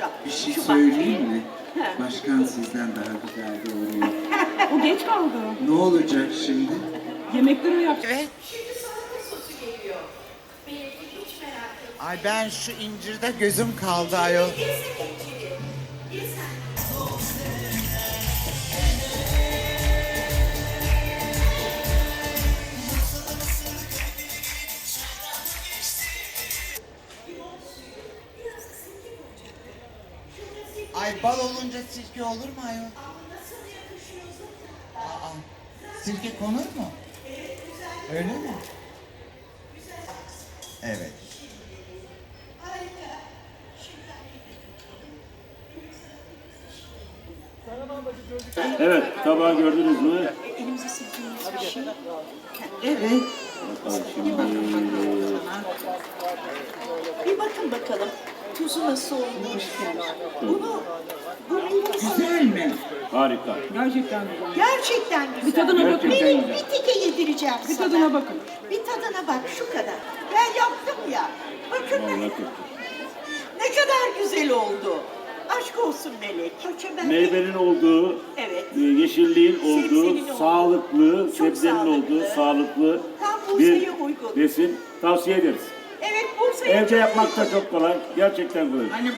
şu. Bir şey şu söyleyeyim mi? He. Başkan sizden daha güzel doğuruyor. O geç kaldı. Ne olacak şimdi? Yemekleri o yaptı. Evet. Ay ben şu incirde gözüm kaldı ayol. Ay bal olunca sirke olur mu ayol? Aa, sirke konur mu? Öyle mi? Evet. Evet, tabağı gördünüz mü? Elimize sildiğimiz bir şey. Evet. Bakalım şimdi. Bir bakın bakalım. Tuzu nasıl olmuş. Bunu, bu meyve Güzel mi? Harika. Gerçekten güzel. Gerçekten güzel. Bir tadına bakın. Benim güzel. bir tike yedireceğim Bir sana. tadına bakın. Bir tadına bak şu kadar. Ben yaptım ya. Bakın Vallahi çok ne kadar güzel oldu. Aşk olsun Melek. Hoşça ben Meyvenin olduğu, Evet. e, yeşilliğin olduğu, Sebzenin olduğu. sağlıklı, Çok sebzenin sağlıklı. olduğu, sağlıklı Tam bir Bursa'ya uygun. besin tavsiye ederiz. Evet Bursa'ya Evde yapmak da çok kolay. Gerçekten kolay. Hani